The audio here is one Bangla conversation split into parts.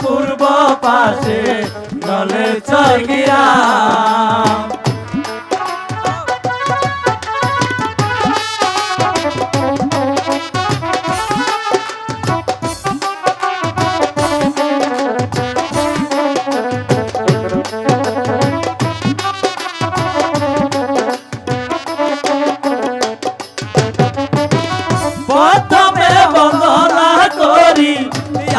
পূর্ব পাশে দলে চর্গিয়া প্রথমে বন্দনা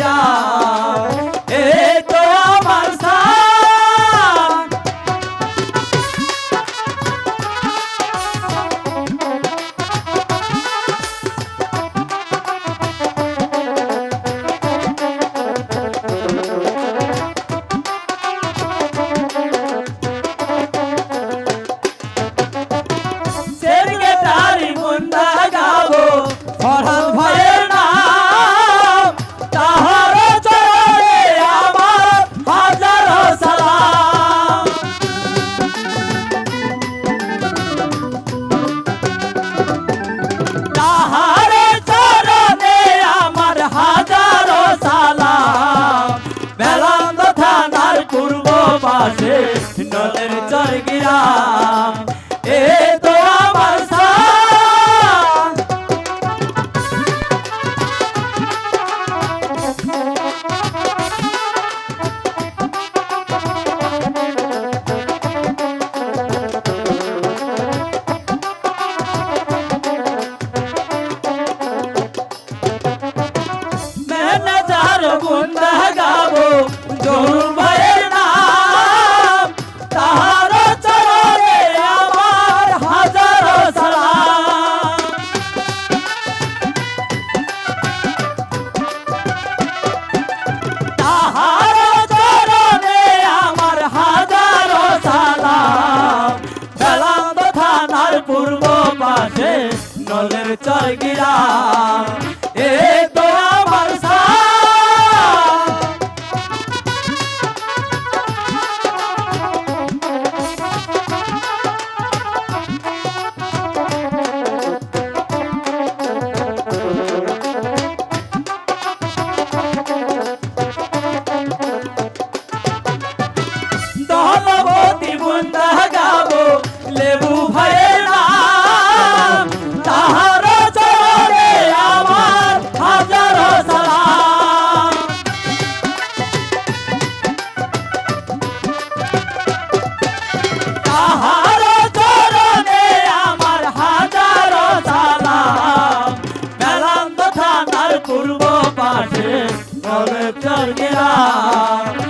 দয়া আছে নদের চর গিরাম। গিরা Tolep Targera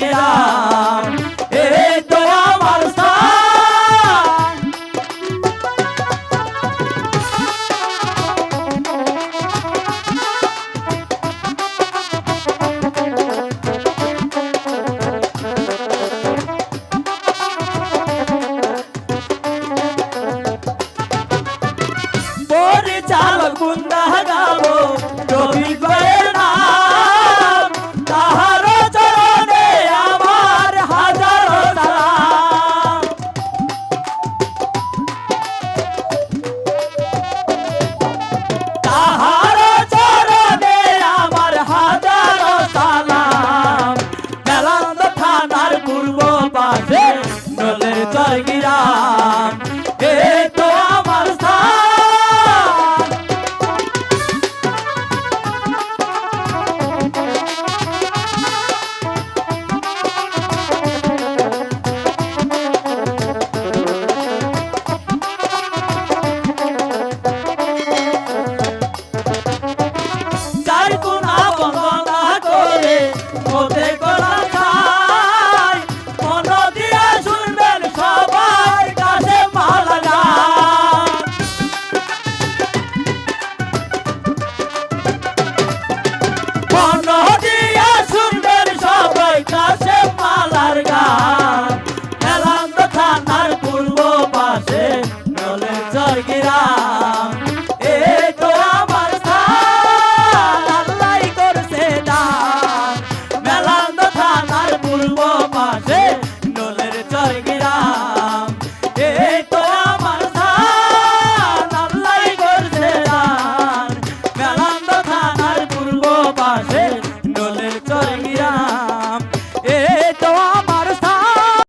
মেলান্দ গিরা